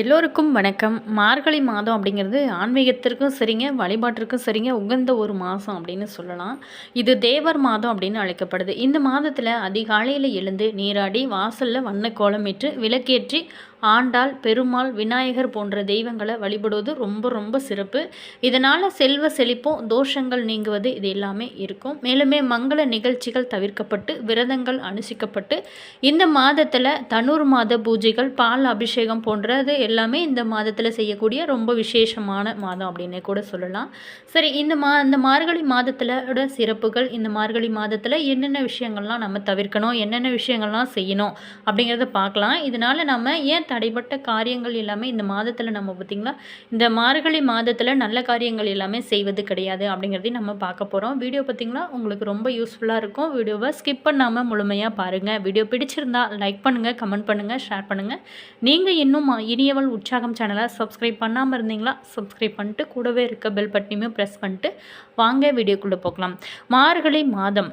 எல்லோருக்கும் வணக்கம். மார்கழி மாதம் அப்படிங்கிறது ஆன்மீகத்திற்கும் சரிங்க வழிபாட்டிற்கும் சரிங்க உகந்த ஒரு மாதம் அப்படின்னு சொல்லலாம். இது தேவர் மாதம் அப்படின்னு அழைக்கப்படுது. இந்த மாதத்தில் அதிகாலையில் எழுந்து நீராடி வாசலில் வண்ண கோலமிட்டு விளக்கேற்றி ஆண்டாள் பெருமாள் விநாயகர் போன்ற தெய்வங்களை வழிபடுவது ரொம்ப ரொம்ப சிறப்பு. இதனால் செல்வ செழிப்பும் தோஷங்கள் நீங்குவது இது எல்லாமே இருக்கும். மேலுமே மங்கள நிகழ்ச்சிகள் தவிர்க்கப்பட்டு விரதங்கள் அனுசிக்கப்பட்டு இந்த மாதத்தில் தனுர் மாத பூஜைகள் பால் அபிஷேகம் போன்றது எல்லாமே இந்த மாதத்தில் செய்யக்கூடிய ரொம்ப விசேஷமான மாதம் அப்படின்னு கூட சொல்லலாம். சரி இந்த மா இந்த மார்கழி மாதத்தில் சிறப்புகள் இந்த மார்கழி மாதத்தில் என்னென்ன விஷயங்கள்லாம் நம்ம தவிர்க்கணும் என்னென்ன விஷயங்கள்லாம் செய்யணும் அப்படிங்கிறத பார்க்கலாம். இதனால் நம்ம ஏன் தடைப்பட்ட காரியங்கள் எல்லாமே இந்த மாதத்தில் நம்ம பார்த்திங்களா இந்த மார்கழி மாதத்தில் நல்ல காரியங்கள் எல்லாமே செய்வது கிடையாது அப்படிங்கிறதையும் நம்ம பார்க்க போகிறோம் வீடியோ பார்த்திங்களா உங்களுக்கு ரொம்ப யூஸ்ஃபுல்லாக இருக்கும். வீடியோவை ஸ்கிப் பண்ணாமல் முழுமையாக பாருங்கள் வீடியோ பிடிச்சிருந்தா லைக் பண்ணுங்கள் கமெண்ட் பண்ணுங்கள் ஷேர் பண்ணுங்கள் நீங்கள் இன்னும் இனியவள் உற்சாகம் சேனலை சப்ஸ்கிரைப் பண்ணாமல் இருந்தீங்களா? சப்ஸ்கிரைப் பண்ணிட்டு கூடவே இருக்க பெல் பட்டனையுமே ப்ரெஸ் பண்ணிட்டு வாங்க வீடியோக்குள்ளே போகலாம். மார்கழி மாதம்.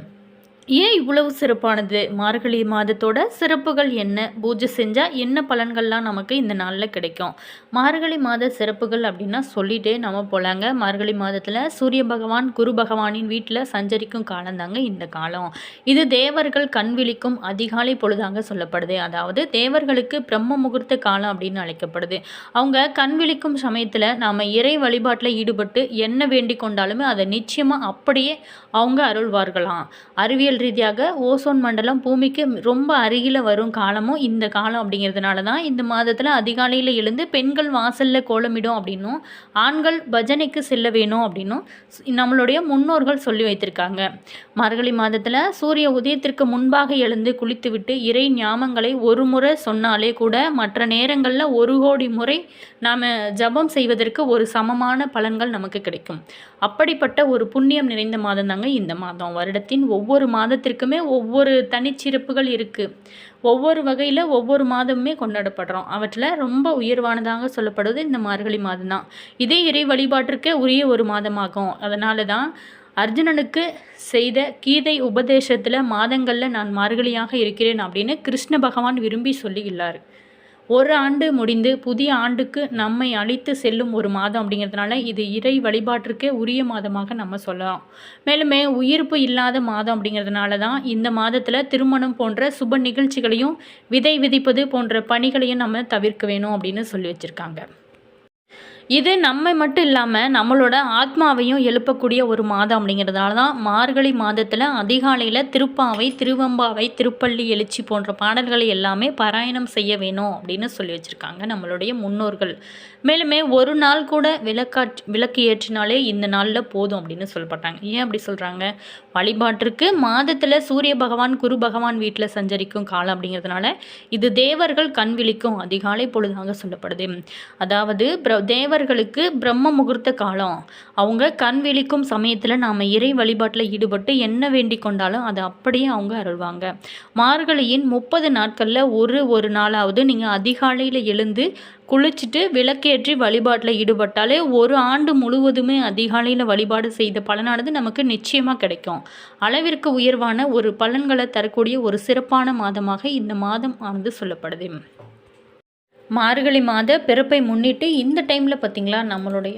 ஏன் இவ்வளவு சிறப்பானது? மார்கழி மாதத்தோட சிறப்புகள் என்ன? பூஜை செஞ்சால் என்ன பலன்கள்லாம் நமக்கு இந்த நாளில் கிடைக்கும்? மார்கழி மாத சிறப்புகள் அப்படின்னா சொல்லிட்டே நம்ம போகலாங்க மார்கழி மாதத்தில் சூரிய பகவான் குரு பகவானின் வீட்டில் சஞ்சரிக்கும் காலம் தாங்க இந்த காலம். இது தேவர்கள் கண் விழிக்கும் அதிகாலை பொழுதாங்க சொல்லப்படுது. அதாவது தேவர்களுக்கு பிரம்ம முகூர்த்த காலம் அப்படின்னு அழைக்கப்படுது. அவங்க கண் விழிக்கும் சமயத்தில் நாம் இறை வழிபாட்டில் ஈடுபட்டு என்ன வேண்டி கொண்டாலுமே அதை நிச்சயமாக அப்படியே அவங்க அருள்வார்களாம். அறிவியல் ரீதியாக ஓசோன் மண்டலம் பூமிக்கு ரொம்ப அருகில் வரும் காலமும் இந்த காலம் அப்படிங்கிறதுனால தான் இந்த மாதத்தில் அதிகாலையில் எழுந்து பெண்கள் வாசலில் கோலமிடும் அப்படின்னும் ஆண்கள் பஜனைக்கு செல்ல வேணும் அப்படின்னும் நம்மளுடைய முன்னோர்கள் சொல்லி வைத்திருக்காங்க. மார்கழி மாதத்தில் சூரிய உதயத்திற்கு முன்பாக எழுந்து குளித்துவிட்டு இறை ஞாபங்களை ஒரு முறை சொன்னாலே கூட மற்ற நேரங்களில் ஒரு கோடி முறை நாம் ஜபம் செய்வதற்கு ஒரு சமமான பலன்கள் நமக்கு கிடைக்கும். அப்படிப்பட்ட ஒரு புண்ணியம் நிறைந்த மாதம் தாங்க இந்த மாதம். வருடத்தின் ஒவ்வொரு மாதம் மாதத்திற்குமே ஒவ்வொரு தனிச்சிறப்புகள் இருக்குது ஒவ்வொரு வகையில் ஒவ்வொரு மாதமுமே கொண்டாடப்படுறோம். அவற்றில் ரொம்ப உயர்வானதாக சொல்லப்படுவது இந்த மார்கழி மாதம் தான். இதே இறை வழிபாட்டிற்கே உரிய ஒரு மாதமாகும். அதனால தான் அர்ஜுனனுக்கு செய்த கீதை உபதேசத்தில் மாதங்களில் நான் மார்கழியாக இருக்கிறேன் அப்படின்னு கிருஷ்ண பகவான் விரும்பி சொல்லியுள்ளார். ஒரு ஆண்டு முடிந்து புதிய ஆண்டுக்கு நம்மை அழித்து செல்லும் ஒரு மாதம் அப்படிங்கிறதுனால இது இறை வழிபாட்டிற்கே உரிய மாதமாக நம்ம சொல்லலாம். மேலுமே உயிர்ப்பு இல்லாத மாதம் அப்படிங்கிறதுனால தான் இந்த மாதத்தில் திருமணம் போன்ற சுப நிகழ்ச்சிகளையும் விதை விதிப்பது போன்ற பணிகளையும் நம்ம தவிர்க்க வேணும் அப்படின்னு சொல்லி வச்சுருக்காங்க. இது நம்மை மட்டும் இல்லாமல் நம்மளோட ஆத்மாவையும் எழுப்பக்கூடிய ஒரு மாதம் அப்படிங்கிறதால தான் மார்கழி மாதத்தில் அதிகாலையில் திருப்பாவை திருவம்பாவை திருப்பள்ளி எழுச்சி போன்ற பாடல்களை எல்லாமே பாராயணம் செய்ய வேணும் அப்படின்னு சொல்லி வச்சுருக்காங்க நம்மளுடைய முன்னோர்கள். மேலுமே ஒரு நாள் கூட விளக்காட் விளக்கு ஏற்றினாலே இந்த நாளில் போதும் அப்படின்னு சொல்லப்பட்டாங்க. ஏன் அப்படி சொல்கிறாங்க வழிபாட்டிற்கு மாதத்தில் சூரிய பகவான் குரு பகவான் வீட்டில் சஞ்சரிக்கும் காலம் அப்படிங்கிறதுனால இது தேவர்கள் கண் விழிக்கும் அதிகாலை பொழுதாக சொல்லப்படுது. அதாவது தேவர் தேவர்களுக்கு பிரம்ம முகூர்த்த காலம். அவங்க கண் விழிக்கும் சமயத்தில் நாம் இறை வழிபாட்டில் ஈடுபட்டு என்ன வேண்டி கொண்டாலும் அதை அப்படியே அவங்க அருள்வாங்க. மார்கழியின் முப்பது நாட்களில் ஒரு ஒரு நாளாவது நீங்கள் அதிகாலையில் எழுந்து குளிச்சுட்டு விளக்கேற்றி வழிபாட்டில் ஈடுபட்டாலே ஒரு ஆண்டு முழுவதுமே அதிகாலையில் வழிபாடு செய்த பலனானது நமக்கு நிச்சயமாக கிடைக்கும். அளவிற்கு உயர்வான ஒரு பலன்களை தரக்கூடிய ஒரு சிறப்பான மாதமாக இந்த மாதம் ஆனது சொல்லப்படுது. மார்கழி மாத பிறப்பை முன்னிட்டு இந்த டைமில் பார்த்திங்களா நம்மளுடைய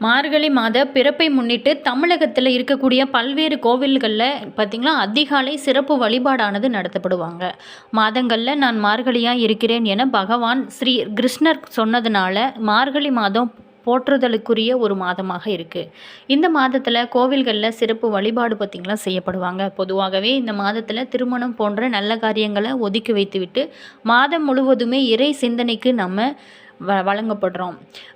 மார்கழி மாத பிறப்பை முன்னிட்டு தமிழகத்தில் இருக்கக்கூடிய பல்வேறு கோவில்களில் பார்த்திங்களா அதிகாலை சிறப்பு வழிபாடானது நடத்தப்படுவாங்க. மாதங்களில் நான் மார்கழியாக இருக்கிறேன் என பகவான் ஸ்ரீ கிருஷ்ணர் சொன்னதுனால மார்கழி மாதம் போற்றுதலுக்குரிய ஒரு மாதமாக இருக்குது இந்த மாதத்தில் கோவில்களில் சிறப்பு வழிபாடு பார்த்திங்களா செய்யப்படுவாங்க. பொதுவாகவே இந்த மாதத்தில் திருமணம் போன்ற நல்ல காரியங்களை ஒதுக்கி வைத்துவிட்டு மாதம் முழுவதுமே இறை சிந்தனைக்கு நம்ம வ வழங்கப்படுறோம்.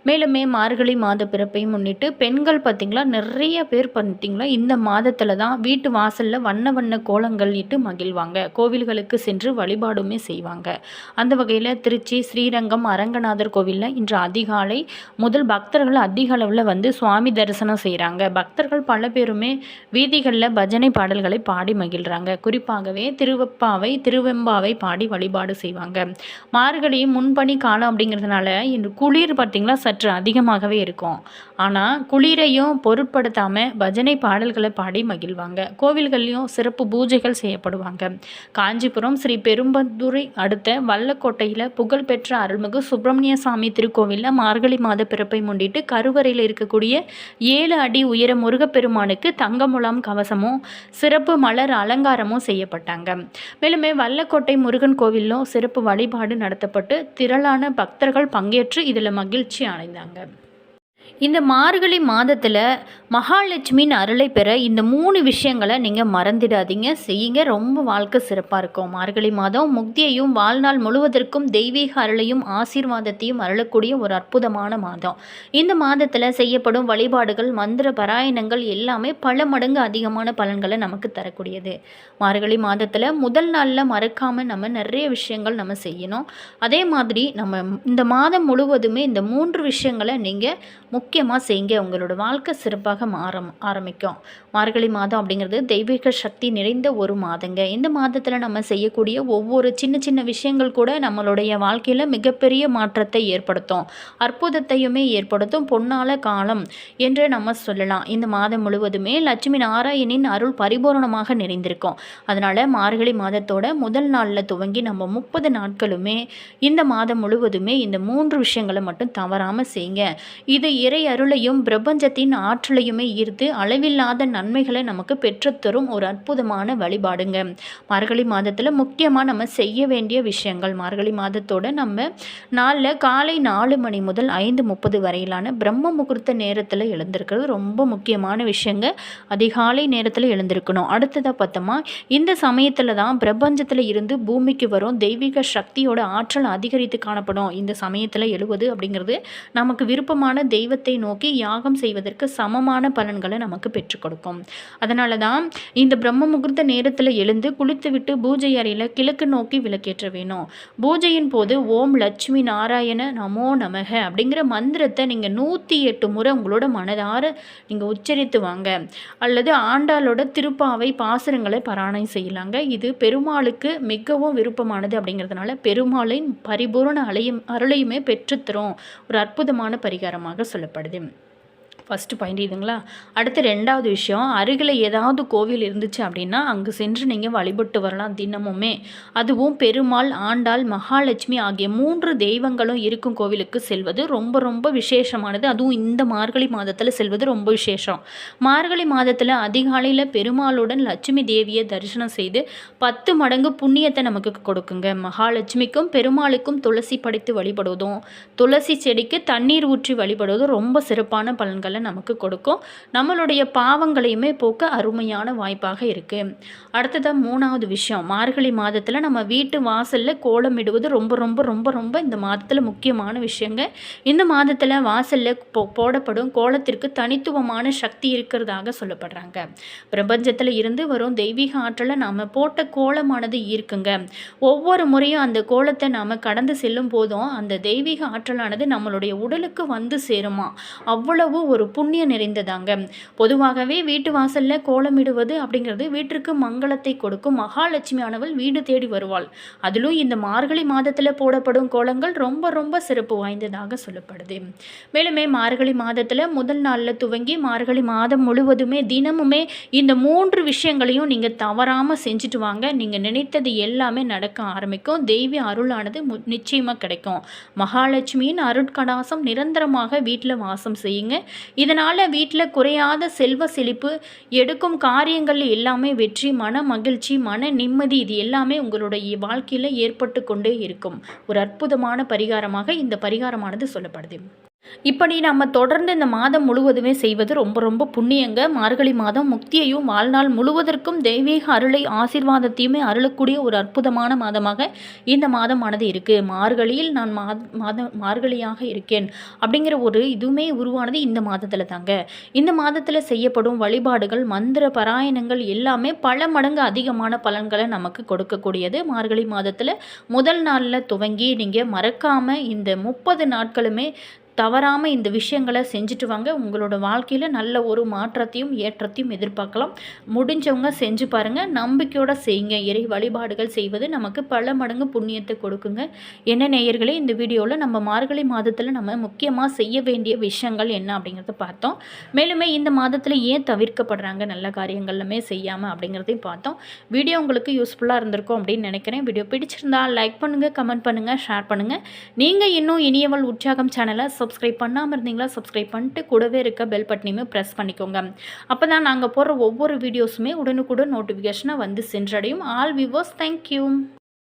மேலுமே மார்கழி மாத பிறப்பையும் முன்னிட்டு பெண்கள் பார்த்திங்களா நிறைய பேர் பார்த்திங்களா இந்த மாதத்தில் தான் வீட்டு வாசலில் வண்ண வண்ண கோலங்கள் இட்டு மகிழ்வாங்க. கோவில்களுக்கு சென்று வழிபாடுமே செய்வாங்க. அந்த வகையில் திருச்சி ஸ்ரீரங்கம் அரங்கநாதர் கோவிலில் இன்று அதிகாலை முதல் பக்தர்கள் அதிக அளவில் வந்து சுவாமி தரிசனம் செய்கிறாங்க பக்தர்கள் பல பேருமே வீதிகளில் பஜனை பாடல்களை பாடி மகிழ்கிறாங்க குறிப்பாகவே திருவப்பாவை திருவெம்பாவை பாடி வழிபாடு செய்வாங்க. மார்கழி முன்பணி காலம் அப்படிங்கிறதுனால இன்று குளிர் பார்த்திங்களா சற்று அதிகமாகவே இருக்கும். ஆனால் குளிரையும் பொருட்படுத்தாமல் பஜனை பாடல்களை பாடி மகிழ்வாங்க. கோவில்கள்லையும் சிறப்பு பூஜைகள் செய்யப்படுவாங்க. காஞ்சிபுரம் ஸ்ரீ பெரும்பந்துரை அடுத்த வல்லக்கோட்டையில் புகழ்பெற்ற அருள்மிகு சுப்பிரமணிய சாமி திருக்கோவிலில் மார்கழி மாத பிறப்பை முன்னிட்டு கருவறையில் இருக்கக்கூடிய ஏழு அடி உயர முருகப்பெருமானுக்கு தங்கமுலாம் கவசமும் சிறப்பு மலர் அலங்காரமும் செய்யப்பட்டாங்க. மேலுமே வல்லக்கோட்டை முருகன் கோவிலும் சிறப்பு வழிபாடு நடத்தப்பட்டு திரளான பக்தர்கள் பங்கேற்று இதில் மகிழ்ச்சி அடைந்தாங்க. இந்த மார்கழி மாதத்தில் மகாலட்சுமியின் அருளை பெற இந்த மூணு விஷயங்களை நீங்கள் மறந்துடாதீங்க. செய்யுங்க. ரொம்ப வாழ்க்கை சிறப்பாக இருக்கும். மார்கழி மாதம் முக்தியையும் வாழ்நாள் முழுவதற்கும் தெய்வீக அருளையும் ஆசீர்வாதத்தையும் அருளக்கூடிய ஒரு அற்புதமான மாதம். இந்த மாதத்தில் செய்யப்படும் வழிபாடுகள் மந்திர பராயணங்கள் எல்லாமே பல மடங்கு அதிகமான பலன்களை நமக்கு தரக்கூடியது. மார்கழி மாதத்தில் முதல் நாளில் மறக்காமல் நம்ம நிறைய விஷயங்கள் நம்ம செய்யணும். அதே மாதிரி நம்ம இந்த மாதம் முழுவதுமே இந்த மூன்று விஷயங்களை நீங்கள் முக்கியமாக செய்யுங்க. உங்களோட வாழ்க்கை சிறப்பாக மாற ஆரம்பிக்கும். மார்கழி மாதம் அப்படிங்கிறது தெய்வீக சக்தி நிறைந்த ஒரு மாதங்க. இந்த மாதத்தில் நம்ம செய்யக்கூடிய ஒவ்வொரு சின்ன சின்ன விஷயங்கள் கூட நம்மளுடைய வாழ்க்கையில் மிகப்பெரிய மாற்றத்தை ஏற்படுத்தும். அற்புதத்தையுமே ஏற்படுத்தும். பொன்னால காலம் என்று நம்ம சொல்லலாம். இந்த மாதம் முழுவதுமே லட்சுமி நாராயணின் அருள் பரிபூரணமாக நிறைந்திருக்கும். அதனால் மார்கழி மாதத்தோட முதல் நாளில் துவங்கி நம்ம முப்பது நாட்களுமே இந்த மாதம் முழுவதுமே இந்த மூன்று விஷயங்களை மட்டும் தவறாமல் செய்யுங்க. இது இறை அருளையும் பிரபஞ்சத்தின் ஆற்றலையுமே ஈர்த்து அளவில்லாத நன்மைகளை நமக்கு பெற்றுத்தரும் ஒரு அற்புதமான வழிபாடுங்க. மார்கழி மாதத்தில் முக்கியமாக நம்ம செய்ய வேண்டிய விஷயங்கள் மார்கழி மாதத்தோட நம்ம நாளில் காலை நாலு மணி முதல் ஐந்து முப்பது வரையிலான பிரம்ம முகூர்த்த நேரத்தில் எழுந்திருக்கிறது ரொம்ப முக்கியமான விஷயங்க. அதிகாலை நேரத்தில் எழுந்திருக்கணும். அடுத்ததாக பார்த்தோமா இந்த சமயத்தில் தான் பிரபஞ்சத்தில் இருந்து பூமிக்கு வரும் தெய்வீக சக்தியோட ஆற்றல் அதிகரித்து காணப்படும். இந்த சமயத்தில் எழுவது அப்படிங்கிறது நமக்கு விருப்பமான தெய்வ தெய்வத்தை நோக்கி யாகம் செய்வதற்கு சமமான பலன்களை நமக்கு பெற்றுக் கொடுக்கும். அதனால தான் இந்த பிரம்ம முகூர்த்த நேரத்தில் எழுந்து குளித்துவிட்டு பூஜை அறையில் கிழக்கு நோக்கி விளக்கேற்ற வேணும். பூஜையின் போது ஓம் லட்சுமி நாராயண நமோ நமக அப்படிங்கிற மந்திரத்தை நீங்கள் நூற்றி எட்டு முறை உங்களோட மனதார நீங்கள் உச்சரித்து வாங்க. அல்லது ஆண்டாளோட திருப்பாவை பாசுரங்களை பாராயணம் செய்யலாங்க. இது பெருமாளுக்கு மிகவும் விருப்பமானது அப்படிங்கிறதுனால பெருமாளின் பரிபூர்ண அலையும் அருளையுமே பெற்றுத்தரும் ஒரு அற்புதமான பரிகாரமாக சொல்ல சொல்லப்படுது ஃபஸ்ட்டு பாயிண்ட் இதுங்களா? அடுத்து ரெண்டாவது விஷயம் அருகில் ஏதாவது கோவில் இருந்துச்சு அப்படின்னா அங்கே சென்று நீங்கள் வழிபட்டு வரலாம் தினமுமே. அதுவும் பெருமாள் ஆண்டாள் மகாலட்சுமி ஆகிய மூன்று தெய்வங்களும் இருக்கும் கோவிலுக்கு செல்வது ரொம்ப ரொம்ப விசேஷமானது. அதுவும் இந்த மார்கழி மாதத்தில் செல்வது ரொம்ப விசேஷம். மார்கழி மாதத்தில் அதிகாலையில் பெருமாளுடன் லட்சுமி தேவியை தரிசனம் செய்து பத்து மடங்கு புண்ணியத்தை நமக்கு கொடுக்குங்க. மகாலட்சுமிக்கும் பெருமாளுக்கும் துளசி படைத்து வழிபடுவதும் துளசி செடிக்கு தண்ணீர் ஊற்றி வழிபடுவதும் ரொம்ப சிறப்பான பலன்கள். பலனை நமக்கு கொடுக்கும். நம்மளுடைய பாவங்களையுமே போக்க அருமையான வாய்ப்பாக இருக்குது அடுத்ததாக மூணாவது விஷயம். மார்கழி மாதத்தில் நம்ம வீட்டு வாசலில் கோலமிடுவது ரொம்ப ரொம்ப ரொம்ப ரொம்ப இந்த மாதத்தில் முக்கியமான விஷயங்க. இந்த மாதத்தில் வாசலில் போ போடப்படும் கோலத்திற்கு தனித்துவமான சக்தி இருக்கிறதாக சொல்லப்படுறாங்க. பிரபஞ்சத்தில் இருந்து வரும் தெய்வீக ஆற்றலை நாம் போட்ட கோலமானது ஈர்க்குங்க ஒவ்வொரு முறையும் அந்த கோலத்தை நாம் கடந்து செல்லும் போதும் அந்த தெய்வீக ஆற்றலானது நம்மளுடைய உடலுக்கு வந்து சேருமா. அவ்வளவு ஒரு ஒரு புண்ணியம் நிறைந்ததாங்க. பொதுவாகவே வீட்டு வாசலில் கோலமிடுவது அப்படிங்கிறது வீட்டிற்கு மங்களத்தை கொடுக்கும். மகாலட்சுமியானவள் வீடு தேடி வருவாள். அதிலும் இந்த மார்கழி மாதத்தில் போடப்படும் கோலங்கள் ரொம்ப ரொம்ப சிறப்பு வாய்ந்ததாக சொல்லப்படுது. மேலுமே மார்கழி மாதத்தில் முதல் நாளில் துவங்கி மார்கழி மாதம் முழுவதுமே தினமுமே இந்த மூன்று விஷயங்களையும் நீங்கள் தவறாமல் செஞ்சுட்டு வாங்க. நீங்கள் நினைத்தது எல்லாமே நடக்க ஆரம்பிக்கும். தெய்வ அருளானது நிச்சயமாக கிடைக்கும். மகாலட்சுமியின் அருட்கடாசம் நிரந்தரமாக வீட்டில் வாசம் செய்யுங்க. இதனால் வீட்டில் குறையாத செல்வ செழிப்பு எடுக்கும் காரியங்கள் எல்லாமே வெற்றி மன மகிழ்ச்சி மன நிம்மதி இது எல்லாமே உங்களுடைய வாழ்க்கையில் ஏற்பட்டு கொண்டே இருக்கும். ஒரு அற்புதமான பரிகாரமாக இந்த பரிகாரமானது சொல்லப்படுது. இப்படி நம்ம தொடர்ந்து இந்த மாதம் முழுவதுமே செய்வது ரொம்ப ரொம்ப புண்ணியங்க. மார்கழி மாதம் முக்தியையும் வாழ்நாள் முழுவதற்கும் தெய்வீக அருளை ஆசீர்வாதத்தையுமே அருளக்கூடிய ஒரு அற்புதமான மாதமாக இந்த மாதமானது இருக்குது மார்கழியில் நான் மாத மாதம் மார்கழியாக இருக்கேன் அப்படிங்கிற ஒரு இதுவுமே உருவானது இந்த மாதத்தில் தாங்க. இந்த மாதத்தில் செய்யப்படும் வழிபாடுகள் மந்திர பராயணங்கள் எல்லாமே பல மடங்கு அதிகமான பலன்களை நமக்கு கொடுக்கக்கூடியது. மார்கழி மாதத்தில் முதல் நாளில் துவங்கி நீங்கள் மறக்காமல் இந்த முப்பது நாட்களுமே தவறாமல் இந்த விஷயங்களை செஞ்சுட்டு வாங்க. உங்களோட வாழ்க்கையில் நல்ல ஒரு மாற்றத்தையும் ஏற்றத்தையும் எதிர்பார்க்கலாம். முடிஞ்சவங்க செஞ்சு பாருங்கள் நம்பிக்கையோடு செய்யுங்க. இறை வழிபாடுகள் செய்வது நமக்கு பல மடங்கு புண்ணியத்தை கொடுக்குங்க. என்ன நேயர்களே இந்த வீடியோவில் நம்ம மார்கழி மாதத்தில் நம்ம முக்கியமாக செய்ய வேண்டிய விஷயங்கள் என்ன அப்படிங்கிறத பார்த்தோம். மேலுமே இந்த மாதத்தில் ஏன் தவிர்க்கப்படுறாங்க? நல்ல காரியங்கள்லுமே செய்யாமல் அப்படிங்கிறதையும் பார்த்தோம். வீடியோ உங்களுக்கு யூஸ்ஃபுல்லாக இருந்திருக்கும் அப்படின்னு நினைக்கிறேன். வீடியோ பிடிச்சிருந்தா லைக் பண்ணுங்கள் கமெண்ட் பண்ணுங்கள் ஷேர் பண்ணுங்கள் நீங்கள் இன்னும் இனியவள் உற்சாகம் சேனலை சப்ஸ்கிரைப் பண்ணாமல் இருந்தீங்களா சப்ஸ்கிரைப் பண்ணிட்டு கூடவே இருக்க பெல் பட்டனையுமே ப்ரெஸ் பண்ணிக்கோங்க. அப்போ தான் நாங்கள் போடுற ஒவ்வொரு வீடியோஸுமே உடனுக்குடன் நோட்டிஃபிகேஷனை வந்து சென்றடையும். All விவோஸ் thank you